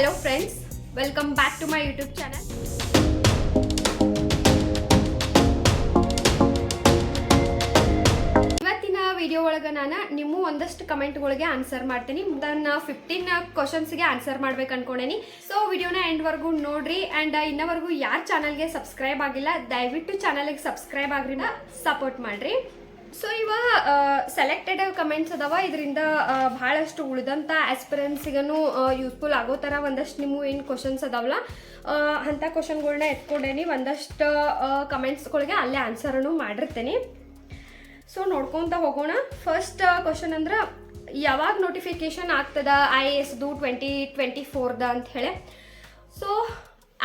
Hello friends welcome back to my YouTube channel ಇವತ್ತಿನ video ಒಳಗೆ ನಾನು ನಿಮ್ಮ ಒಂದಷ್ಟು ಕಮೆಂಟ್ಗಳಿಗೆ ಆನ್ಸರ್ ಮಾಡ್ತೀನಿ. ನನ್ನ ಫಿಫ್ಟೀನ್ ಕ್ವಶನ್ಸ್ಗೆ ಆನ್ಸರ್ ಮಾಡ್ಬೇಕು ಅನ್ಕೊಂಡೇನಿ. ಸೊ ವಿಡಿಯೋನ ಎಂಡ್ವರೆಗೂ ನೋಡ್ರಿ. ಆ್ಯಂಡ್ ಇನ್ನವರೆಗೂ ಯಾರು ಚಾನಲ್ಗೆ ಸಬ್ಸ್ಕ್ರೈಬ್ ಆಗಿಲ್ಲ, ದಯವಿಟ್ಟು ಚಾನಲ್ಗೆ ಸಬ್ಸ್ಕ್ರೈಬ್ ಆಗ್ರಿ ಸಪೋರ್ಟ್ ಮಾಡ್ರಿ. ಸೊ ಇವ ಸೆಲೆಕ್ಟೆಡ್ ಕಮೆಂಟ್ಸ್ ಅದಾವ. ಇದರಿಂದ ಭಾಳಷ್ಟು ಉಳಿದಂಥ ಆಸ್ಪಿರೆನ್ಸಿಗೂ ಯೂಸ್ಫುಲ್ ಆಗೋ ಥರ ಒಂದಷ್ಟು ನಿಮ್ಮ ಏನು ಕ್ವಶನ್ಸ್ ಅದಾವಲ್ಲ ಅಂಥ ಕ್ವಶನ್ಗಳನ್ನ ಎತ್ಕೊಂಡೇನಿ. ಒಂದಷ್ಟು ಕಮೆಂಟ್ಸ್ಗಳಿಗೆ ಅಲ್ಲೇ ಆನ್ಸರನ್ನು ಮಾಡಿರ್ತೇನೆ. ಸೊ ನೋಡ್ಕೊಂತ ಹೋಗೋಣ. ಫಸ್ಟ್ ಕ್ವಶನ್ ಅಂದ್ರೆ, ಯಾವಾಗ ನೋಟಿಫಿಕೇಶನ್ ಆಗ್ತದ ಐ ಎಸ್ದು ಟ್ವೆಂಟಿ ಟ್ವೆಂಟಿ ಫೋರ್ದ ಅಂತ ಹೇಳಿ. So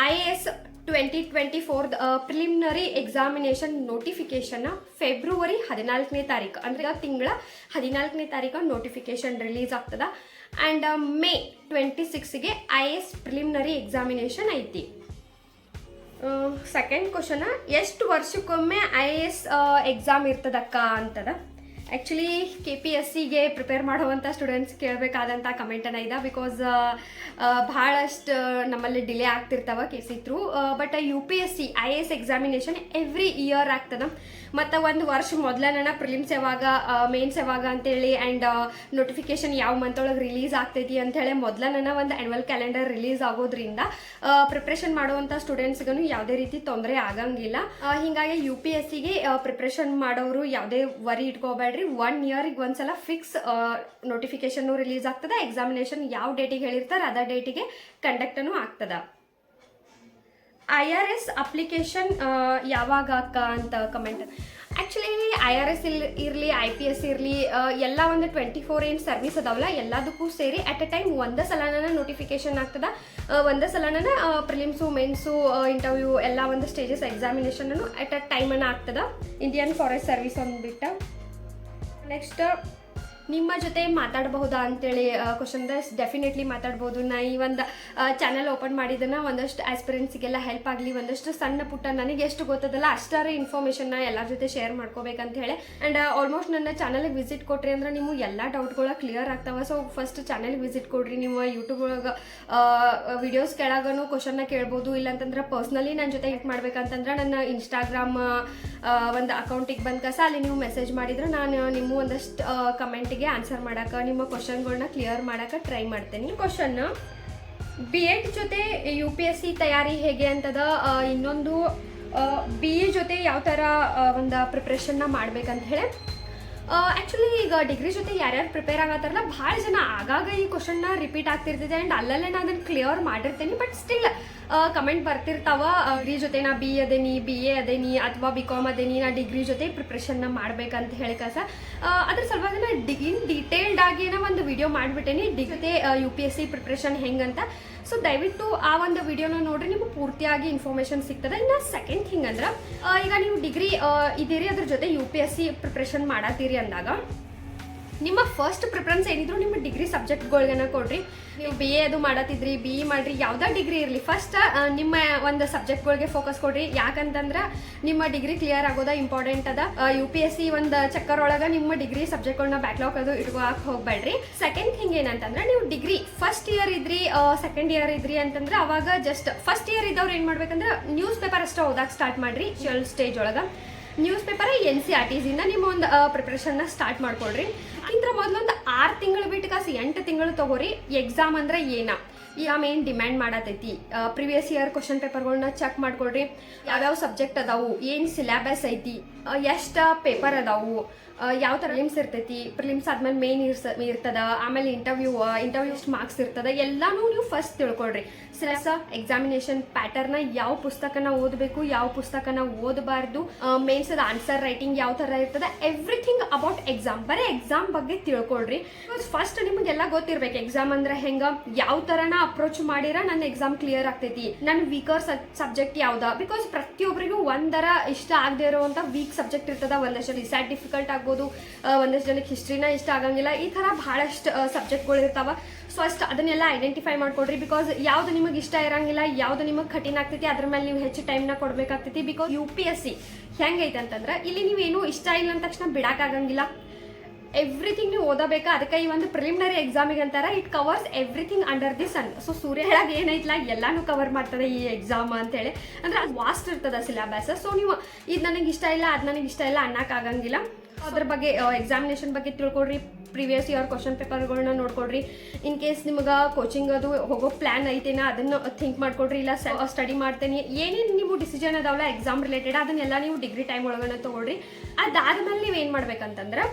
I A S twenty twenty four preliminary examination notification February ಹದಿನಾಲ್ಕನೇ ತಾರೀಕು. ಅಂದರೆ ತಿಂಗಳ ಹದಿನಾಲ್ಕನೇ ತಾರೀಕು ನೋಟಿಫಿಕೇಶನ್ ರಿಲೀಸ್ ಆಗ್ತದ. ಆ್ಯಂಡ್ ಮೇ ಟ್ವೆಂಟಿ ಸಿಕ್ಸ್ಗೆ ಐ ಎಸ್ ಪ್ರಿಲಿಮಿನರಿ ಎಕ್ಸಾಮಿನೇಷನ್ ಐತಿ. ಸೆಕೆಂಡ್ ಕ್ವಶನ ಎಷ್ಟು ವರ್ಷಕ್ಕೊಮ್ಮೆ ಐ ಎ ಎಸ್ ಎಕ್ಸಾಮ್ ಇರ್ತದಕ್ಕ ಅಂತದ? ಆ್ಯಕ್ಚುಲಿ ಕೆ ಪಿ ಎಸ್ ಸಿಗೆ ಪ್ರಿಪೇರ್ ಮಾಡುವಂಥ ಸ್ಟೂಡೆಂಟ್ಸ್ ಕೇಳಬೇಕಾದಂಥ ಕಮೆಂಟನ್ನು ಇದೆ ಬಿಕಾಸ್ ಭಾಳಷ್ಟು ನಮ್ಮಲ್ಲಿ delay ಆಗ್ತಿರ್ತಾವ K C through but U P S C I A S examination every year ಆಗ್ತದ. ಮತ್ತು ಒಂದು ವರ್ಷ ಮೊದಲನ ಪ್ರಿಲಿಮ್ಸ್ ಯಾವಾಗ ಮೇನ್ಸ್ ಯಾವಾಗ ಅಂತೇಳಿ ಆ್ಯಂಡ್ ನೋಟಿಫಿಕೇಶನ್ ಯಾವ ಮಂತ್ ಒಳಗೆ ರಿಲೀಸ್ ಆಗ್ತೈತಿ ಅಂಥೇಳಿ ಮೊದಲನ ಒಂದು ಆ್ಯನ್ಯುವಲ್ ಕ್ಯಾಲೆಂಡರ್ ರಿಲೀಸ್ ಆಗೋದ್ರಿಂದ ಪ್ರಿಪ್ರೇಷನ್ ಮಾಡುವಂಥ ಸ್ಟೂಡೆಂಟ್ಸ್ಗೂ ಯಾವುದೇ ರೀತಿ ತೊಂದರೆ ಆಗಂಗಿಲ್ಲ. ಹೀಗಾಗಿ ಯು ಪಿ ಎಸ್ ಸಿಗೆ ಪ್ರಿಪ್ರೇಷನ್ ಮಾಡೋರು ಯಾವುದೇ ವರಿ ಇಟ್ಕೋಬೇಡ್ರಿ ಒನ್ ಇಯರಿಗೆ ಒಂದ್ಸಲ ಫಿಕ್ಸ್ ನೋಟಿಫಿಕೇಶನ್ ರಿಲೀಸ್ ಆಗ್ತದೆ ಎಕ್ಸಾಮಿನೇಷನ್ ಯಾವ ಡೇಟಿಗೆ ಹೇಳಿರ್ತಾರೆ, ಅದ ಡೇಟಿಗೆ ಕಂಡಕ್ಟನು ಆಗ್ತದ. ಐ ಆರ್ ಎಸ್ ಅಪ್ಲಿಕೇಶನ್ ಯಾವಾಗ ಅಕ್ಕ ಅಂತ comment actually I R S ಇಲ್, ಇರಲಿ ಐ ಪಿ ಎಸ್ ಇರಲಿ ಎಲ್ಲ ಒಂದು ಟ್ವೆಂಟಿ ಫೋರ್ ಏನು ಸರ್ವಿಸ್ ಅದಾವಲ್ಲ, ಎಲ್ಲದಕ್ಕೂ ಸೇರಿ ಅಟ್ ಅ ಟೈಮ್ ಒಂದೇ ಸಲನ ನೋಟಿಫಿಕೇಶನ್ ಆಗ್ತದ. ಒಂದೇ ಸಲನ ಪ್ರಿಲಿಮ್ಸು ಮೆನ್ಸು ಇಂಟರ್ವ್ಯೂ ಎಲ್ಲ ಒಂದು ಸ್ಟೇಜಸ್ ಎಕ್ಸಾಮಿನೇಷನ್ ಅಟ್ ಅ ಟೈಮನ್ನು ಆಗ್ತದ. ಇಂಡಿಯನ್ ಫಾರೆಸ್ಟ್ ಸರ್ವಿಸ್ ಅಂದ್ಬಿಟ್ಟು ನೆಕ್ಸ್ಟ್ ನಿಮ್ಮ ಜೊತೆ ಮಾತಾಡಬಹುದಾ ಅಂತೇಳಿ ಕ್ವಶನ್ ಡೆಫಿನೆಟ್ಲಿ ಮಾತಾಡ್ಬೋದು. ನಾ ಈ ಒಂದು ಚಾನಲ್ ಓಪನ್ ಮಾಡಿದ್ದನ್ನ ಒಂದಷ್ಟು ಆಸ್ಪಿರೆನ್ಸಿಗೆಲ್ಲ ಹೆಲ್ಪ್ ಆಗಲಿ, ಒಂದಷ್ಟು ಸಣ್ಣ ಪುಟ್ಟ ನನಗೆ ಎಷ್ಟು ಗೊತ್ತದಲ್ಲ ಅಷ್ಟಾರ ಇನ್ಫಾರ್ಮೇಷನ್ನ ಎಲ್ಲರ ಜೊತೆ ಶೇರ್ ಮಾಡ್ಕೋಬೇಕಂತ ಹೇಳಿ. ಆ್ಯಂಡ್ ಆಲ್ಮೋಸ್ಟ್ ನನ್ನ ಚಾನಲ್ಗೆ ವಿಸಿಟ್ ಕೊಟ್ರಿ ಅಂದ್ರೆ ನಿಮ್ಮ ಎಲ್ಲ ಡೌಟ್ಗಳ ಕ್ಲಿಯರ್ ಆಗ್ತಾವೆ. ಸೊ ಫಸ್ಟ್ ಚಾನಲ್ಗೆ ವಿಸಿಟ್ ಕೊಡ್ರಿ. ನೀವು ಯೂಟ್ಯೂಬ್ ಒಳಗೆ ವಿಡಿಯೋಸ್ ಕೆಳಗೂ ಕ್ವಶನ್ನ ಕೇಳ್ಬೋದು. ಇಲ್ಲಾಂತಂದ್ರೆ ಪರ್ಸ್ನಲಿ ನನ್ನ ಜೊತೆ ಹೆಲ್ಪ್ ಮಾಡ್ಬೇಕಂತಂದ್ರೆ ನನ್ನ ಇನ್ಸ್ಟಾಗ್ರಾಮ್ ಒಂದು ಅಕೌಂಟಿಗೆ ಬಂದ ಕಸ, ಅಲ್ಲಿ ನೀವು ಮೆಸೇಜ್ ಮಾಡಿದ್ರೆ ನಾನು ನಿಮ್ಮ ಒಂದಷ್ಟು ಕಮೆಂಟಿಗೆ ಆನ್ಸರ್ ಮಾಡಕ್ಕೆ ನಿಮ್ಮ ಕ್ವಶನ್ಗಳನ್ನ ಕ್ಲಿಯರ್ ಮಾಡಕ್ಕೆ ಟ್ರೈ ಮಾಡ್ತೇನೆ. ಕ್ವಶನ್ ಬಿ ಎಡ್ ಜೊತೆ ಯು ಪಿ ಎಸ್ ಸಿ ತಯಾರಿ ಹೇಗೆ ಅಂತದ ಇನ್ನೊಂದು ಬಿ ಎ ಜೊತೆ ಯಾವ ಥರ ಒಂದು ಪ್ರಿಪ್ರೇಷನ್ನ ಮಾಡ್ಬೇಕಂತ ಹೇಳಿ. ಆ್ಯಕ್ಚುಲಿ ಈಗ ಡಿಗ್ರಿ ಜೊತೆ ಯಾರ್ಯಾರು ಪ್ರಿಪೇರ್ ಆಗತ್ತಾರಲ್ಲ, ಭಾಳ ಜನ ಆಗಾಗ ಈ ಕ್ವಶನ್ನ ರಿಪೀಟ್ ಆಗ್ತಿರ್ತಿದೆ ಆ್ಯಂಡ್ ಅಲ್ಲಲ್ಲೇ ನಾನು ಅದನ್ನು ಕ್ಲಿಯರ್ ಮಾಡಿರ್ತೇನೆ ಬಟ್ ಸ್ಟಿಲ್ ಕಮೆಂಟ್ ಬರ್ತಿರ್ತಾವ ಡಿಗ್ರಿ ಜೊತೆ ನಾ ಬಿ ಅದೇನಿ ಬಿ ಎ ಅದೇನಿ ಅಥವಾ ಬಿ ಕಾಮ್ ಅದೇನಿ, ನಾ ಡಿಗ್ರಿ ಜೊತೆ ಪ್ರಿಪ್ರೇಷನ್ನ ಮಾಡ್ಬೇಕಂತ ಹೇಳಿ ಕಸ ಅದ್ರ ಸಲುವಾಗಿ ನಾ ಡಿ ಇನ್ ಡೀಟೇಲ್ಡ್ ಆಗಿ ಒಂದು ವಿಡಿಯೋ ಮಾಡಿಬಿಟ್ಟೇನಿ, ಡಿ ಜೊತೆ U P S C preparation ಹೆಂಗಂತ. ಸೊ ದಯವಿಟ್ಟು ಆ ಒಂದು ವಿಡಿಯೋನ ನೋಡ್ರಿ, ನಿಮ್ಗೆ ಪೂರ್ತಿಯಾಗಿ ಇನ್ಫಾರ್ಮೇಷನ್ ಸಿಗ್ತದೆ. ಇನ್ನು ಸೆಕೆಂಡ್ ಥಿಂಗ್ ಅಂದ್ರೆ ಈಗ ನೀವು ಡಿಗ್ರಿ ಇದೀರಿ ಅದ್ರ ಜೊತೆ U P S C preparation ಮಾಡತ್ತೀರಿ ಅಂದಾಗ ನಿಮ್ಮ ಫಸ್ಟ್ ಪ್ರಿಫರೆನ್ಸ್ ಏನಿದ್ರು ನಿಮ್ಮ ಡಿಗ್ರಿ ಸಬ್ಜೆಕ್ಟ್ಗಳಿಗೆನ ಕೊಡ್ರಿ. ನೀವು ಬಿ ಎ ಅದು ಮಾಡತ್ತಿದ್ರಿ ಬಿ ಇ ಮಾಡ್ರಿ, ಯಾವ್ದಾ ಡಿಗ್ರಿ ಇರಲಿ. ಫಸ್ಟ್ ನಿಮ್ಮ ಒಂದು ಸಬ್ಜೆಕ್ಟ್ಗಳಿಗೆ ಫೋಕಸ್ ಕೊಡ್ರಿ. ಯಾಕಂತಂದ್ರೆ ನಿಮ್ಮ ಡಿಗ್ರಿ ಕ್ಲಿಯರ್ ಆಗೋದ ಇಂಪಾರ್ಟೆಂಟ್ ಅದ. ಯು ಪಿ ಎಸ್ ಸಿ ಒಂದು ಚಕ್ಕರ್ ಒಳಗೆ ನಿಮ್ಮ ಡಿಗ್ರಿ ಸಬ್ಜೆಕ್ಟ್ಗಳನ್ನ ಬ್ಯಾಕ್ಲಾಗ್ ಅದು ಇಟ್ಕೋಕ್ ಹೋಗ್ಬೇಡ್ರಿ ಸೆಕೆಂಡ್ ಥಿಂಗ್ ಏನಂತಂದ್ರೆ ನೀವು ಡಿಗ್ರಿ ಫಸ್ಟ್ ಇಯರ್ ಇದ್ರಿ ಸೆಕೆಂಡ್ ಇಯರ್ ಇದ್ರಿ ಅಂತಂದ್ರೆ ಅವಾಗ ಜಸ್ಟ್ ಫಸ್ಟ್ ಇಯರ್ ಇದ್ದವ್ರು ಏನು ಮಾಡ್ಬೇಕಂದ್ರೆ ನ್ಯೂಸ್ ಪೇಪರ್ ಅಷ್ಟೇ ಓದಾಕ್ ಸ್ಟಾರ್ಟ್ ಮಾಡ್ರಿ ಸ್ಟೇಜ್ ಒಳಗೆ. News paper N C R T ಸಿಯಿಂದ ನಿಮ್ಮ ಒಂದು ಪ್ರಿಪ್ರೇಷನ್ನ ಸ್ಟಾರ್ಟ್ ಮಾಡ್ಕೊಳ್ರಿ ಇಂದ್ರ ಮೊದಲೊಂದು ಆರು ತಿಂಗಳು ಬಿಟ್ಟು ಕಾಸು ಎಂಟು ತಿಂಗಳು ತಗೋರಿ ಎಕ್ಸಾಮ್ ಅಂದ್ರೆ ಏನ? ಈಗ ಮೇನ್ ಡಿಮ್ಯಾಂಡ್ ಮಾಡತೈತಿ? ಪ್ರಿವಿಯಸ್ ಇಯರ್ ಕ್ವಶನ್ ಪೇಪರ್ಗಳನ್ನ ಚೆಕ್ ಮಾಡ್ಕೊಳ್ರಿ. ಯಾವ್ಯಾವ ಸಬ್ಜೆಕ್ಟ್ ಅದಾವು? ಏನು ಸಿಲೆಬಸ್ ಐತಿ? ಎಷ್ಟು ಪೇಪರ್ ಅದಾವು? ಯಾವ ಥರ ಲಿಮ್ಸ್ ಇರ್ತೈತಿ? ಪ್ರಿಲಿಮ್ಸ್ ಆದ್ಮೇಲೆ ಮೇನ್ ಇರ್ಸ ಇರ್ತದ, ಆಮೇಲೆ ಇಂಟರ್ವ್ಯೂ ಇಂಟರ್ವ್ಯೂ ಎಷ್ಟು ಮಾರ್ಕ್ಸ್ ಇರ್ತದ? ಎಲ್ಲಾನು ನೀವು ಫಸ್ಟ್ ತಿಳ್ಕೊಳ್ರಿ. ಸಿಲೆಬಸ್ ಎಕ್ಸಾಮಿನೇಷನ್ ಪ್ಯಾಟರ್ನ ಯಾವ ಪುಸ್ತಕನ ಓದಬೇಕು, ಯಾವ ಪುಸ್ತಕನ ಓದಬಾರ್ದು ಮೇನ್ಸ್ ಆನ್ಸರ್ ರೈಟಿಂಗ್ ಯಾವ ಥರ ಇರ್ತದೆ? ಎವ್ರಿಥಿಂಗ್ ಅಬೌಟ್ ಎಕ್ಸಾಮ್ ಬರೀ ಎಕ್ಸಾಮ್ ಬಗ್ಗೆ ತಿಳ್ಕೊಳ್ರಿ. ಫಸ್ಟ್ ನಿಮಗೆಲ್ಲ ಗೊತ್ತಿರ್ಬೇಕು ಎಕ್ಸಾಮ್ ಅಂದ್ರೆ ಹೆಂಗ, ಯಾವ ಥರನ ಅಪ್ರೋಚ್ ಮಾಡಿರ ನನ್ನ ಎಕ್ಸಾಮ್ ಕ್ಲಿಯರ್ ಆಗ್ತೈತಿ. ನನ್ನ ವೀಕರ್ ಸಬ್ಜೆಕ್ಟ್ ಯಾವ್ದ? ಬಿಕಾಸ್ ಪ್ರತಿಯೊಬ್ಬರಿಗೂ ಒಂದರ ಇಷ್ಟ ಆಗದೆ ಇರುವಂತ ವೀಕ್ ಸಬ್ಜೆಕ್ಟ್ ಇರ್ತದ ಒಂದಷ್ಟು ಜನ ಇಸ್ಯಾಟ್ ಡಿಫಿಕಲ್ಟ್ ಆಗ್ಬೋದು ಒಂದಷ್ಟು ಜನಕ್ಕೆ ಹಿಸ್ಟ್ರಿನ ಇಷ್ಟ ಆಗಂಗಿಲ್ಲ, ಈ ಥರ ಭಾಳಷ್ಟು ಸಬ್ಜೆಕ್ಟ್ಗಳು ಇರ್ತಾವ. ಸೊ ಅಷ್ಟು ಅದನ್ನೆಲ್ಲ ಐಡೆಂಟಿಫೈ ಮಾಡ್ಕೊಡ್ರಿ ಬಿಕಾಸ್ ಯಾವ್ದು ನಿಮಗೆ ಇಷ್ಟ ಇರಂಗಿಲ್ಲ, ಯಾವ್ದು ನಿಮಗೆ ಕಠಿಣ ಆಗ್ತೈತಿ, ಅದ್ರ ಮೇಲೆ ನೀವು ಹೆಚ್ಚು ಟೈಮ್ನ ಕೊಡ್ಬೇಕಾಗ್ತೈತಿ because U P S C ಹೆಂಗೈತೆ ಅಂತಂದ್ರೆ ಇಲ್ಲಿ ನೀವೇನು ಇಷ್ಟ ಇಲ್ಲ ಅಂದ ತಕ್ಷಣ ಬಿಡಕ್ಕಾಗಂಗಿಲ್ಲ ಎವ್ರಿಥಿಂಗ್ ನೀವು ಓದಬೇಕಾ? ಅದಕ್ಕೆ ಈ ಒಂದು ಪ್ರಿಲಿಮಿನರಿ ಎಕ್ಸಾಮಿಗೆ ಅಂತಾರೆ it covers everything under the sun so ಸೂರ್ಯ ಹೇಳಾಗ ಏನೈತ್ಲ? ಎಲ್ಲಾನು ಕವರ್ ಮಾಡ್ತದೆ ಈ ಎಕ್ಸಾಮ್ ಅಂತೇಳಿ. ಅಂದ್ರೆ ಅದು ವಾಸ್ಟ್ ಇರ್ತದ ಸಿಲೆಬಸ್ ಸೊ ನೀವು ಇದು ನನಗೆ ಇಷ್ಟ ಇಲ್ಲ, ಅದು ನನಗೆ ಇಷ್ಟ ಇಲ್ಲ ಅನ್ನಕ್ಕಾಗಂಗಿಲ್ಲ ಅದ್ರ ಬಗ್ಗೆ ಎಕ್ಸಾಮಿನೇಷನ್ ಬಗ್ಗೆ ತಿಳ್ಕೊಡ್ರಿ. ಪ್ರಿವಿಯಸ್ ಇಯರ್ ಕ್ವಶನ್ ಪೇಪರ್ಗಳನ್ನ ನೋಡ್ಕೊಡ್ರಿ. ಇನ್ ಕೇಸ್ ನಿಮ್ಗೆ ಕೋಚಿಂಗ್ ಅದು ಹೋಗೋ ಪ್ಲ್ಯಾನ್ ಐತೇನ, ಅದನ್ನ ಥಿಂಕ್ ಮಾಡ್ಕೊಡ್ರಿ. ಇಲ್ಲ ಸ್ಟಡಿ ಮಾಡ್ತೇನೆ. ಏನೇನು ನಿಮ್ಮ ಡಿಸಿಷನ್ ಅದಾವಲ್ಲ ಎಕ್ಸಾಮ್ ರಿಲೇಟೆಡ್ ಅದನ್ನೆಲ್ಲ ನೀವು ಡಿಗ್ರಿ ಟೈಮ್ ಒಳಗಡೆ ತೊಗೊಳ್ರಿ. ಅದಾದ್ಮೇಲೆ ನೀವು ಏನು ಮಾಡ್ಬೇಕಂತಂದ್ರೆ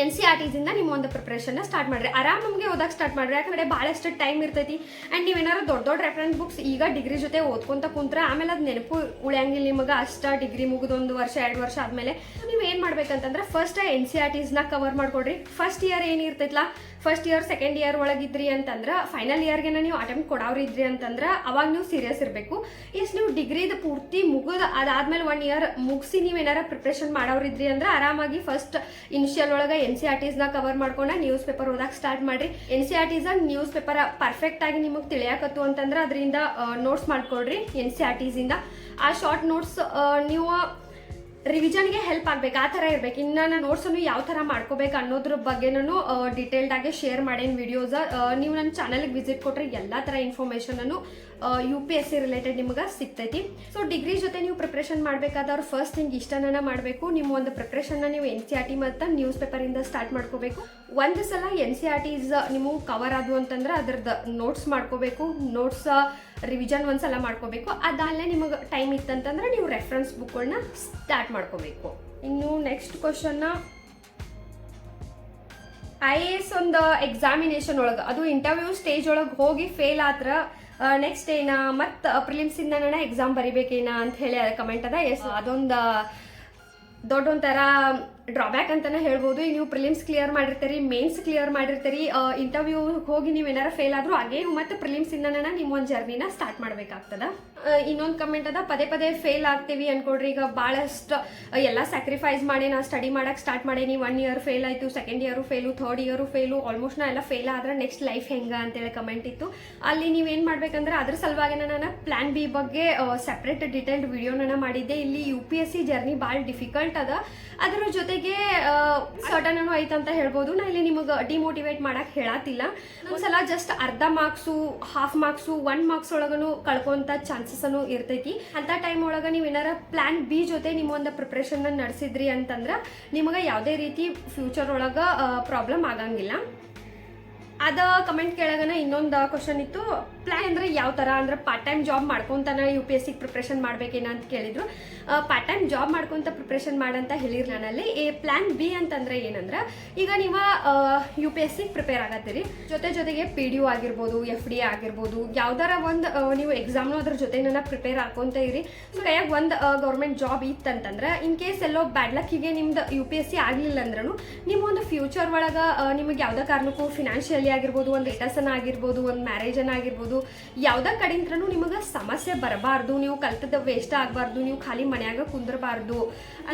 ಎನ್ ಸಿ ಆರ್ ಟಿಸಿಂದ ನಿಮ್ಮ ಒಂದು ಪ್ರಿಪ್ರೇಷನ್ನ ಸ್ಟಾರ್ಟ್ ಮಾಡ್ರಿ. ಆರಾಮ್ ನಮಗೆ ಓದಕ್ಕೆ ಸ್ಟಾರ್ಟ್ ಮಾಡ್ರಿ. ಯಾಕಂದ್ರೆ ಭಾಳಷ್ಟು ಟೈಮ್ ಇರ್ತೈತಿ. ಆ್ಯಂಡ್ ನೀವೇನಾರು ದೊಡ್ಡ ದೊಡ್ಡ ರೆಫರೆನ್ಸ್ ಬುಕ್ಸ್ ಈಗ ಡಿಗ್ರಿ ಜೊತೆ ಓದ್ಕೊಂತ ಕುಂತ್ರೆ ಆಮೇಲೆ ಅದು ನೆನಪು ಉಳಿಯಂಗಿಲ್ಲ ನಿಮಗೆ. ಅಷ್ಟ ಡಿಗ್ರಿ ಮುಗಿದು ಒಂದು ವರ್ಷ, ಎರಡು ವರ್ಷ ಆದಮೇಲೆ ನೀವು ಏನು ಮಾಡ್ಬೇಕಂತಂದ್ರೆ ಫಸ್ಟ್ ಎನ್ ಸಿ ಆರ್ ಟಿಸ್ನ ಕವರ್ ಮಾಡ್ಕೊಡ್ರಿ. ಫಸ್ಟ್ ಇಯರ್ ಏನಿರ್ತೈತಲ್ಲ ಫಸ್ಟ್ ಇಯರ್ ಸೆಕೆಂಡ್ ಇಯರ್ ಒಳಗಿದ್ರಿ ಅಂತಂದ್ರೆ ಫೈನಲ್ ಇಯರ್ಗೆ ನೀವು ಅಟೆಂಪ್ಟ್ ಕೊಡೋರು ಇದ್ರಿ ಅಂತಂದ್ರೆ ಅವಾಗ ನೀವು ಸೀರಿಯಸ್ ಇರಬೇಕು. ಎಸ್ ನೀವು ಡಿಗ್ರಿದು ಪೂರ್ತಿ ಮುಗಿದ ಅದಾದ್ಮೇಲೆ ಒನ್ ಇಯರ್ ಮುಗಿಸಿ ನೀವು ಏನಾರ ಪ್ರಿಪ್ರೇಷನ್ ಮಾಡೋರು ಇದ್ರಿ ಅಂದ್ರೆ ಆರಾಮಾಗಿ ಫಸ್ಟ್ ಇನಿಷಿಯಲ್ ಒಳಗೆ ಎನ್ ಸಿ ಆರ್ ಟಿಸ್ನ ಕವರ್ ಮಾಡ್ಕೊಂಡು ನ್ಯೂಸ್ ಪೇಪರ್ ಓದಕ್ಕೆ ಸ್ಟಾರ್ಟ್ ಮಾಡ್ರಿ N C R Ts news paper perfect ಆಗಿ ನಿಮಗೆ ತಿಳಿಯಾಕತ್ತು ಅಂತಂದ್ರೆ ಅದರಿಂದ ನೋಟ್ಸ್ ಮಾಡ್ಕೊಳ್ರಿ ಎನ್ ಸಿ ಆರ್ ಟಿಸಿಂದ ಆ ಶಾರ್ಟ್ ನೋಟ್ಸ್ ನೀವು ರಿವಿಷನ್ಗೆ ಹೆಲ್ಪ್ ಆಗ್ಬೇಕು, ಆ ಥರ ಇರ್ಬೇಕು. ಇನ್ನು ನಾನು ನೋಟ್ಸನ್ನು ಯಾವ ಥರ ಮಾಡ್ಕೋಬೇಕು ಅನ್ನೋದ್ರ ಬಗ್ಗೆನೂ ಡಿಟೇಲ್ಡ್ ಆಗಿ ಶೇರ್ ಮಾಡೇನಿ ವಿಡಿಯೋಸ ನೀವು ನನ್ನ ಚಾನಲ್ಗೆ ವಿಸಿಟ್ ಕೊಟ್ಟರೆ ಎಲ್ಲ ಥರ ಇನ್ಫಾರ್ಮೇಷನನ್ನು U P S C related ನಿಮ್ಗೆ ಸಿಗ್ತೈತಿ. ಸೊ ಡಿಗ್ರಿ ಜೊತೆ ನೀವು ಪ್ರಿಪ್ರೇಷನ್ ಮಾಡಬೇಕಾದವ್ರು ಫಸ್ಟ್ ಥಿಂಗ್ ಇಷ್ಟನ ಮಾಡಬೇಕು. ನಿಮ್ಮ ಒಂದು ಪ್ರಿಪ್ರೇಷನ್ನ ನೀವು ಎನ್ ಸಿ ಆರ್ ಟಿ ಮತ್ತು ನ್ಯೂಸ್ ಪೇಪರಿಂದ ಸ್ಟಾರ್ಟ್ ಮಾಡ್ಕೋಬೇಕು. ಒಂದು ಸಲ ಎನ್ ಸಿ ಆರ್ ಟಿಸ್ ನಿಮಗೆ ಕವರ್ ಆದವು ಅಂತಂದ್ರೆ ಅದ್ರದ್ದು ನೋಟ್ಸ್ ಮಾಡ್ಕೋಬೇಕು. ನೋಟ್ಸ್ ರಿವಿಷನ್ ಒಂದ್ಸಲ ಮಾಡ್ಕೋಬೇಕು. ಅದಾಗಲೇ ನಿಮಗೆ ಟೈಮ್ ಇತ್ತಂತಂದ್ರೆ ನೀವು ರೆಫರೆನ್ಸ್ ಬುಕ್ಗಳನ್ನ ಸ್ಟಾರ್ಟ್ ಮಾಡ್ಕೋಬೇಕು. ಇನ್ನು ನೆಕ್ಸ್ಟ್ ಕ್ವಶನ್ನ ಐ ಎ ಎಸ್ ಒಂದು ಎಕ್ಸಾಮಿನೇಷನ್ ಒಳಗೆ, ಅದು ಇಂಟರ್ವ್ಯೂ ಸ್ಟೇಜ್ ಒಳಗೆ ಹೋಗಿ ಫೇಲ್ ಆದ್ರ ನೆಕ್ಸ್ಟ್ ಏನ, ಮತ್ತು ಪ್ರಿಲಿಮ್ಸಿಂದ ಎಕ್ಸಾಮ್ ಬರಿಬೇಕೇನ ಅಂತ ಹೇಳಿ ಕಮೆಂಟ್ ಅದ. ಎಸ್ ಅದೊಂದು ದೊಡ್ಡ ಒಂಥರ ಡ್ರಾಬ್ಯಾಕ್ ಅಂತಾನೆ ಹೇಳ್ಬೋದು. ಈಗ ನೀವು ಪ್ರಿಲಿಮ್ಸ್ ಕ್ಲಿಯರ್ ಮಾಡಿರ್ತೀರಿ ಮೇನ್ಸ್ ಕ್ಲಿಯರ್ ಮಾಡಿರ್ತೀರಿ ಇಂಟರ್ವ್ಯೂ ಹೋಗಿ ನೀವು ಏನಾರ ಫೇಲ್ ಆದ್ರೂ ಹಾಗೆ ಮತ್ತೆ ಪ್ರಿಲಿಮ್ಸ್ ಇಂದನ ನೀವು ಒಂದು ಜರ್ನಿನ ಸ್ಟಾರ್ಟ್ ಮಾಡ್ಬೇಕಾಗ್ತದ. ಇನ್ನೊಂದು ಕಮೆಂಟ್ ಅದ, ಪದೇ ಪದೇ ಫೇಲ್ ಆಗ್ತೀವಿ ಅನ್ಕೊಡ್ರಿ ಈಗ ಭಾಳಷ್ಟು ಎಲ್ಲ ಸ್ಯಾಕ್ರಿಫೈಸ್ ಮಾಡಿ ನಾ ಸ್ಟಡಿ ಮಾಡಕ್ಕೆ ಸ್ಟಾರ್ಟ್ ಮಾಡೀನಿ. ಒನ್ ಇಯರ್ ಫೇಲ್ ಆಯಿತು second year fail third year fail almost ನಾ ಎಲ್ಲ ಫೇಲ್ ಆದ್ರೆ ನೆಕ್ಸ್ಟ್ ಲೈಫ್ ಹೆಂಗ ಅಂತೇಳಿ ಕಮೆಂಟ್ ಇತ್ತು. ಅಲ್ಲಿ ನೀವೇನು ಮಾಡ್ಬೇಕಂದ್ರೆ ಅದ್ರ ಸಲುವಾಗಿ ನಾನು ಪ್ಲಾನ್ ಬಿ ಬಗ್ಗೆ ಸೆಪ್ರೇಟ್ ಡಿಟೇಲ್ಡ್ ವಿಡಿಯೋನ ಮಾಡಿದ್ದೆ. ಇಲ್ಲಿ U P S C journey ಭಾಳ ಡಿಫಿಕಲ್ಟ್ ಅದ. ಅದರ ಜೊತೆಗೆ ಸರ್ಟನ್ ಐತೆ ಅಂತ ಹೇಳ್ಬೋದು. ನಾ ಇಲ್ಲಿ ನಿಮಗೆ ಡಿಮೋಟಿವೇಟ್ ಮಾಡಕ್ಕೆ ಹೇಳತ್ತಿಲ್ಲ ಒಂದ್ಸಲ ಜಸ್ಟ್ ಅರ್ಧ marks half marks one marks ಒಳಗನು ಕಳ್ಕೊಂತ ಚಾನ್ಸಸ್ ಅನ್ನು ಇರ್ತೈತಿ. ಅಂತ ಟೈಮ್ ಒಳಗೆ ನೀವು ಏನಾರ ಪ್ಲಾನ್ ಬಿ ಜೊತೆ ನಿಮ್ಮ ಒಂದು ಪ್ರಿಪ್ರೇಷನ್ ನಡೆಸಿದ್ರಿ ಅಂತಂದ್ರೆ, ನಿಮಗೆ ಯಾವುದೇ ರೀತಿ ಫ್ಯೂಚರ್ ಒಳಗೆ ಪ್ರಾಬ್ಲಮ್ ಆಗಂಗಿಲ್ಲ. ಅದ ಕಮೆಂಟ್ ಕೇಳಗನ ಇನ್ನೊಂದು ಕ್ವಶನ್ ಇತ್ತು. ಪ್ಲಾನ್ ಅಂದ್ರೆ ಯಾವ ತರ? ಅಂದ್ರೆ part time job ಮಾಡ್ಕೊಂತಾನ U P S C preparation ಮಾಡ್ಬೇಕೇನ ಅಂತ ಕೇಳಿದ್ರು. ಪಾರ್ಟ್ ಟೈಮ್ ಜಾಬ್ ಮಾಡ್ಕೊಂತ ಪ್ರಿಪ್ರೇಷನ್ ಮಾಡಂತ ಹೇಳಿರ್ ನಾನಲ್ಲಿ. ಈ ಪ್ಲಾನ್ ಬಿ ಅಂತಂದ್ರೆ ಏನಂದ್ರೆ, ಈಗ ನೀವು U P S C prepare ಆಗತ್ತೀರಿ. ಜೊತೆ ಜೊತೆಗೆ ಪಿ ಡಿ ಯು ಆಗಿರ್ಬೋದು ಎಫ್ ಡಿ ಆಗಿರ್ಬೋದು, ಯಾವ್ದಾರ ಒಂದು ನೀವು ಎಕ್ಸಾಮ್ನು ಅದ್ರ ಜೊತೆ ನನ್ನ ಪ್ರಿಪೇರ್ ಹಾಕೊಂತ ಇರಿ. ಕೈಯಾಗ ಒಂದು ಗೌರ್ಮೆಂಟ್ ಜಾಬ್ ಇತ್ತಂತಂದ್ರೆ ಇನ್ ಕೇಸ್ ಎಲ್ಲೋ ಬ್ಯಾಡ್ ಲಕ್ಕಿಗೆ ನಿಮ್ದು ಯು ಪಿ ಎಸ್ ಸಿ ಆಗಲಿಲ್ಲ ಅಂದ್ರೂ ನಿಮ್ಮ ಒಂದು ಫ್ಯೂಚರ್ ಒಳಗೆ ನಿಮಗೆ ಯಾವುದೇ ಕಾರಣಕ್ಕೂ ಫಿನಾನ್ಷಿಯಲಿ ಆಗಿರ್ಬೋದು, ಒಂದು ಇಟಸನ್ ಆಗಿರ್ಬೋದು, ಒಂದು ಮ್ಯಾರೇಜನ್ ಆಗಿರ್ಬೋದು, ಯಾವುದೇ ಕಡೆಯಿಂದ್ರೂ ನಿಮಗೆ ಸಮಸ್ಯೆ ಬರಬಾರ್ದು. ನೀವು ಕಲ್ತದ ವೇಸ್ಟ್ ಆಗಬಾರ್ದು, ನೀವು ಖಾಲಿ ಮನೆಯಾಗ ಕುಂದ್ರಬಾರ್ದು.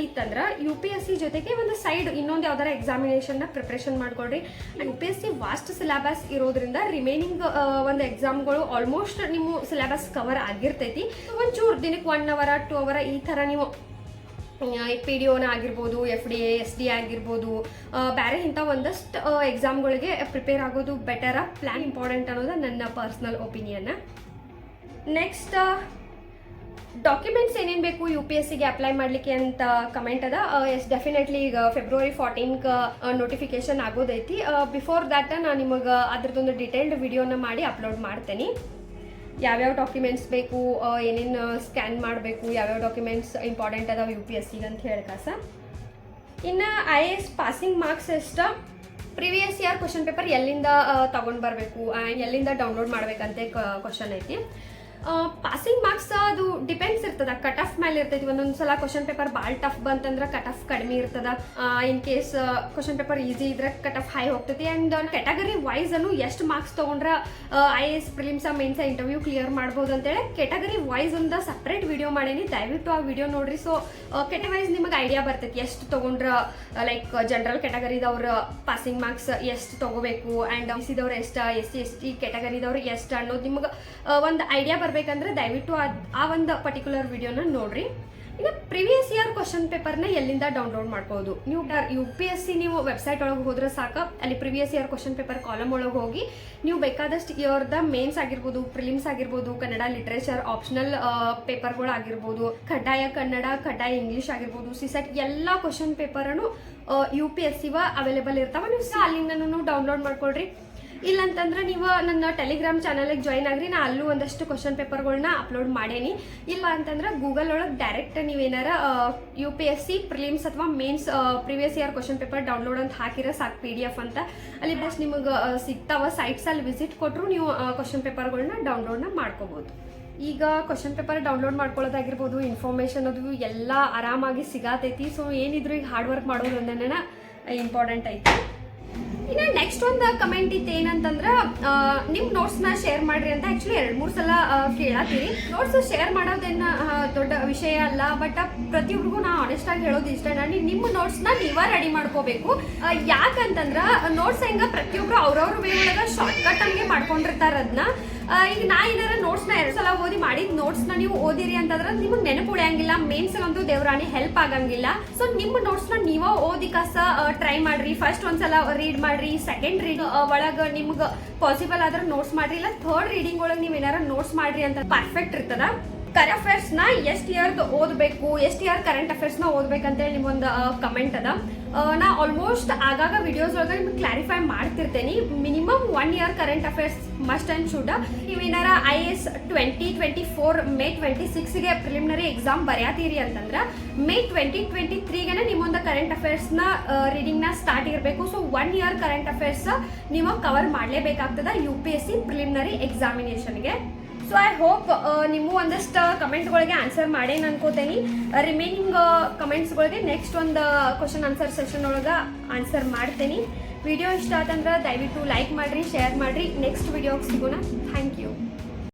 ಇತ್ತಂದ್ರೆ ಯು ಪಿ ಎಸ್ ಸಿ ಜೊತೆಗೆ ಒಂದು ಸೈಡ್ ಇನ್ನೊಂದು ಯಾವ್ದಾರ ಎಕ್ಸಾಮಿನೇಷನ್ನ ಪ್ರಿಪ್ರೇಷನ್ ಮಾಡ್ಕೊಳ್ರಿ. U P S C vast syllabus ಇರೋದ್ರಿಂದ ರಿಮೈನಿಂಗ್ ಒಂದು ಎಕ್ಸಾಮ್ಗಳು ಆಲ್ಮೋಸ್ಟ್ ನಿಮ್ಮ ಸಿಲೆಬಸ್ ಕವರ್ ಆಗಿರ್ತೈತಿ. ಒಂಚೂರು ದಿನಕ್ಕೆ ಒನ್ ಅವರ ಟೂ ಅವರ ಈ ಥರ ನೀವು ಪಿ ಡಿ ಒನ ಆಗಿರ್ಬೋದು F D A S D ಆಗಿರ್ಬೋದು ಬೇರೆ ಇಂಥ ಒಂದಷ್ಟು ಎಕ್ಸಾಮ್ಗಳಿಗೆ ಪ್ರಿಪೇರ್ ಆಗೋದು ಬೆಟರ ಪ್ಲ್ಯಾನ್ ಇಂಪಾರ್ಟೆಂಟ್ ಅನ್ನೋದು ನನ್ನ ಪರ್ಸ್ನಲ್ ಒಪಿನಿಯನ್ ನೆಕ್ಸ್ಟ್ ಡಾಕ್ಯುಮೆಂಟ್ಸ್ ಏನೇನು ಬೇಕು ಯು ಪಿ ಎಸ್ ಸಿಗೆ ಅಪ್ಲೈ ಮಾಡಲಿಕ್ಕೆ ಅಂತ ಕಮೆಂಟ್ ಅದ. ಎಸ್ ಡೆಫಿನೆಟ್ಲಿ ಈಗ ಫೆಬ್ರವರಿ ಫೋರ್ಟೀನ್ಗೆ ನೋಟಿಫಿಕೇಶನ್ ಆಗೋದೈತಿ. ಬಿಫೋರ್ ದ್ಯಾಟ್ ನಾನು ನಿಮಗೆ ಅದ್ರದ್ದೊಂದು ಡಿಟೇಲ್ಡ್ ವಿಡಿಯೋನ ಮಾಡಿ ಅಪ್ಲೋಡ್ ಮಾಡ್ತೇನೆ. ಯಾವ್ಯಾವ ಡಾಕ್ಯುಮೆಂಟ್ಸ್ ಬೇಕು ಏನೇನು ಸ್ಕ್ಯಾನ್ ಮಾಡಬೇಕು, ಯಾವ್ಯಾವ ಡಾಕ್ಯುಮೆಂಟ್ಸ್ ಇಂಪಾರ್ಟೆಂಟ್ ಅದಾವೆ ಯು ಪಿ ಎಸ್ ಸಿಗೆ ಅಂತ ಹೇಳ್ಕಾಸ ಇನ್ನು I A S passing marks ಎಷ್ಟು? ಪ್ರಿವಿಯಸ್ ಇಯರ್ ಕ್ವಶನ್ ಪೇಪರ್ ಎಲ್ಲಿಂದ ತಗೊಂಡು ಬರಬೇಕು ಆ್ಯಂಡ್ ಎಲ್ಲಿಂದ ಡೌನ್ಲೋಡ್ ಮಾಡಬೇಕಂತೆ ಕ್ವಶನ್ ಐತಿ. ಪಾಸಿಂಗ್ ಮಾರ್ಕ್ಸ್ ಅದು ಡಿಪೆಂಡ್ಸ್ ಇರ್ತದ. ಕಟ್ ಆಫ್ ಮೇಲೆ ಇರ್ತೈತಿ. ಒಂದೊಂದು ಸಲ ಕ್ವಶನ್ ಪೇಪರ್ ಭಾಳ ಟಫ್ ಬಂತಂದ್ರೆ ಕಟ್ ಆಫ್ ಕಡಿಮೆ ಇರ್ತದ. In case question paper easy ಇದ್ರೆ ಕಟ್ ಆಫ್ ಹೈ ಹೋಗ್ತೈತಿ. ಆ್ಯಂಡ್ ಕೆಟಗರಿ ವೈಸ್ ಅನ್ನು ಎಷ್ಟು ಮಾರ್ಕ್ಸ್ ತೊಗೊಂಡ್ರೆ I A S ಪ್ರಿಲಿಮ್ಸ ಮೇನ್ಸ interview clear ಮಾಡ್ಬೋದು ಅಂತೇಳಿ ಕೆಟಗರಿ ವೈಸ್ ಒಂದು ಸಪ್ರೇಟ್ ವಿಡಿಯೋ ಮಾಡೀನಿ. ದಯವಿಟ್ಟು ಆ ವಿಡಿಯೋ ನೋಡ್ರಿ. ಸೊ ಕೆಟ ವೈಸ್ ನಿಮಗೆ ಐಡಿಯಾ ಬರ್ತೈತಿ. ಎಷ್ಟು ತೊಗೊಂಡ್ರೆ ಲೈಕ್ ಜನರಲ್ ಕೆಟಗರಿದವ್ರ ಪಾಸಿಂಗ್ ಮಾರ್ಕ್ಸ್ ಎಷ್ಟು ತೊಗೋಬೇಕು? ಆ್ಯಂಡ್ ಸಿದವ್ರು ಎಷ್ಟು, ಎಸ್ ಸಿ, ಎಸ್ ಟಿ ಕೆಟಗರಿದವ್ರು ಎಷ್ಟು ಅನ್ನೋದು ನಿಮಗೆ ಒಂದು ಐಡಿಯಾ ಬರಬೇಕಂದ್ರೆ ದಯವಿಟ್ಟು ಆ ಒಂದು ಪರ್ಟಿಕ್ಯುಲರ್ ವಿಡಿಯೋನ ನೋಡ್ರಿ. ಇನ್ನು ಪ್ರಿವಿಯಸ್ ಇಯರ್ ಕ್ವಶನ್ ಪೇಪರ್ನ ಎಲ್ಲಿಂದ ಡೌನ್ಲೋಡ್ ಮಾಡ್ಬೋದು? ನೀವು ಯು ಪಿ ಎಸ್ ಸಿ ನೀವು ವೆಬ್ಸೈಟ್ ಒಳಗೆ ಹೋದ್ರೆ ಸಾಕು. ಅಲ್ಲಿ previous year question paper column ಒಳಗೆ ಹೋಗಿ ನೀವು ಬೇಕಾದಷ್ಟು ಇಯರ್ದ ಮೇನ್ಸ್ ಆಗಿರ್ಬೋದು ಪ್ರಿಲಿಮ್ಸ್ ಆಗಿರ್ಬೋದು, ಕನ್ನಡ ಲಿಟ್ರೇಚರ್ ಆಪ್ಷನಲ್ ಪೇಪರ್ಗಳು ಆಗಿರ್ಬೋದು ಕಡ್ಡಾಯ ಕನ್ನಡ, ಕಡ್ಡಾಯ ಇಂಗ್ಲೀಷ್ ಆಗಿರ್ಬೋದು ಸಿಸೆಟ್ ಎಲ್ಲ ಕ್ವಶನ್ ಪೇಪರನ್ನು ಯು ಪಿ ಎಸ್ ಸಿವ ಅವೈಲೇಬಲ್ ಇರ್ತಾವ. ನೀವು ಸಹ ಅಲ್ಲಿಂದನೂ ಡೌನ್ಲೋಡ್ ಮಾಡ್ಕೊಳ್ರಿ. ಇಲ್ಲಂತಂದ್ರೆ ನೀವು ನನ್ನ ಟೆಲಿಗ್ರಾಮ್ ಚಾನಲಿಗೆ ಜಾಯ್ನ್ ಆಗ್ರಿ. ನಾ ಅಲ್ಲೂ ಒಂದಷ್ಟು ಕ್ವಶನ್ ಪೇಪರ್ಗಳನ್ನ ಅಪ್ಲೋಡ್ ಮಾಡೇನಿ. ಇಲ್ಲ ಅಂತಂದ್ರೆ ಗೂಗಲ್ ಒಳಗೆ direct ನೀವೇನಾರ U P S C prelims ಅಥವಾ mains previous year question paper download ಅಂತ ಹಾಕಿರೋ ಸಾಕು ಪಿ ಡಿ ಎಫ್ ಅಂತ. ಅಲ್ಲಿ ಬಸ್ ನಿಮಗೆ ಸಿಗ್ತಾವ ಸೈಟ್ಸ್ ಅಲ್ಲಿ ವಿಸಿಟ್ ಕೊಟ್ಟರು ನೀವು ಕ್ವಶನ್ ಪೇಪರ್ಗಳನ್ನ ಡೌನ್ಲೋಡ್ನ ಮಾಡ್ಕೋಬೋದು. ಈಗ ಕ್ವಶನ್ ಪೇಪರ್ ಡೌನ್ಲೋಡ್ ಮಾಡ್ಕೊಳ್ಳೋದಾಗಿರ್ಬೋದು ಇನ್ಫಾರ್ಮೇಶನ್ ಅದು ಎಲ್ಲ ಆರಾಮಾಗಿ ಸಿಗಾತೈತಿ. ಸೊ ಏನಿದ್ರು ಈಗ ಹಾರ್ಡ್ ವರ್ಕ್ ಮಾಡೋದು ಅಂದ್ರೆ ಇಂಪಾರ್ಟೆಂಟ್ ಐತಿ. ಇನ್ನು ನೆಕ್ಸ್ಟ್ ಒಂದು ಕಮೆಂಟ್ ಇತ್ತು ಏನಂತಂದ್ರೆ ನಿಮ್ಮ ನಿಮ್ ನೋಟ್ಸ್ನ ಶೇರ್ ಮಾಡ್ರಿ ಅಂತ ಆ್ಯಕ್ಚುಲಿ ಎರಡು ಮೂರು ಸಲ ಕೇಳತ್ತೀನಿ ನೋಟ್ಸ್ ಶೇರ್ ಮಾಡೋದೇನ ದೊಡ್ಡ ವಿಷಯ ಅಲ್ಲ ಬಟ್ ಪ್ರತಿಯೊಬ್ಬರಿಗೂ ನಾ ಆನೆಸ್ಟ್ ಆಗಿ ಹೇಳೋದು ಇಷ್ಟ. ನಾನು ನಿಮ್ಮ ನೋಟ್ಸ್ನ ನೀವ ರೆಡಿ ಮಾಡ್ಕೋಬೇಕು. ಯಾಕಂತಂದ್ರೆ ನೋಟ್ಸ್ ಹೆಂಗ ಪ್ರತಿಯೊಬ್ಬರು ಅವ್ರವ್ರ ವೇ ಒಳಗ ಶಾರ್ಟ್ಕಟ್ ಹಂಗೆ ಮಾಡ್ಕೊಂಡಿರ್ತಾರ ಅದನ್ನ ಈಗ ನಾ ಏನಾರ ನೋಟ್ಸ್ನ ಎರಡು ಸಲ ಓದಿ ಮಾಡಿದ ನೋಟ್ಸ್ನ ನೀವು ಓದಿರಿ ಅಂತಂದ್ರೆ ನಿಮಗೆ ನೆನಪು ಉಳಿಯಂಗಿಲ್ಲ ಮೇನ್ಸ್ ದೇವರಾಣಿ ದೇವ್ರಾಣಿ ಹೆಲ್ಪ್ ಆಗಂಗಿಲ್ಲ. ಸೊ ನಿಮ್ಮ ನೋಟ್ಸ್ನ ನೀವ ಓದಿ ಕಸ ಟ್ರೈ ಮಾಡ್ರಿ. ಫಸ್ಟ್ ಒಂದ್ಸಲ ರೀಡ್ ಮಾಡ್ರಿ ಸೆಕೆಂಡ್ ರೀಡ್ ಒಳಗ ನಿಮ್ಗೆ ಪಾಸಿಬಲ್ ಆದ್ರೆ ನೋಟ್ಸ್ ಮಾಡ್ರಿ. ಇಲ್ಲ ಥರ್ಡ್ ರೀಡಿಂಗ್ ಒಳಗೆ ನೀವು ಏನಾರ ನೋಟ್ಸ್ ಮಾಡ್ರಿ ಅಂತ ಪರ್ಫೆಕ್ಟ್ ಇರ್ತದ. ಕರೆಂಟ್ ಅಫೇರ್ಸ್ನ ಎಷ್ಟು ಇಯರ್ದು ಓದಬೇಕು ಎಷ್ಟು ಇಯರ್ ಕರೆಂಟ್ ಅಫೇರ್ಸ್ನ ಓದ್ಬೇಕಂತೇಳಿ ನಿಮ್ಗೊಂದು ಕಮೆಂಟ್ ಅದ. ನಾ ಆಲ್ಮೋಸ್ಟ್ ಆಗಾಗ ವಿಡಿಯೋಸ್ ಒಳಗೆ ನಿಮ್ಗೆ clarify ಮಾಡ್ತಿರ್ತೇನೆ. Minimum one year current affairs must and should ನೀವೇನಾರ I S twenty twenty four May twenty ಸಿಕ್ಸ್ಗೆ preliminary exam ಬರೆಯತ್ತೀರಿ ಅಂತಂದ್ರೆ ಮೇ ಟ್ವೆಂಟಿ ಟ್ವೆಂಟಿ ತ್ರೀಗೆನೆ ನಿಮ್ಮೊಂದು ಕರೆಂಟ್ ಅಫೇರ್ಸ್ನ ರೀಡಿಂಗ್ನ ಸ್ಟಾರ್ಟ್ ಇರಬೇಕು. So one year current affairs ನಿಮಗೆ cover ಮಾಡಲೇಬೇಕಾಗ್ತದ U P S C preliminary ಎಕ್ಸಾಮಿನೇಷನ್ಗೆ so I hope ನಿಮ್ಮ ಒಂದಷ್ಟು ಕಮೆಂಟ್ಗಳಿಗೆ ಆನ್ಸರ್ ಮಾಡೇನು ಅನ್ಕೋತೇನೆ. ರಿಮೈನಿಂಗ್ ಕಮೆಂಟ್ಸ್ಗಳಿಗೆ ನೆಕ್ಸ್ಟ್ ಒಂದು ಕ್ವಶನ್ ಆನ್ಸರ್ ಸೆಷನ್ ಒಳಗೆ ಆನ್ಸರ್ ಮಾಡ್ತೇನೆ. ವಿಡಿಯೋ ಇಷ್ಟ ಆತಂದ್ರೆ ದಯವಿಟ್ಟು ಲೈಕ್ ಮಾಡಿರಿ ಶೇರ್ ಮಾಡಿರಿ. ನೆಕ್ಸ್ಟ್ ವಿಡಿಯೋಗೆ ಸಿಗೋಣ. Thank you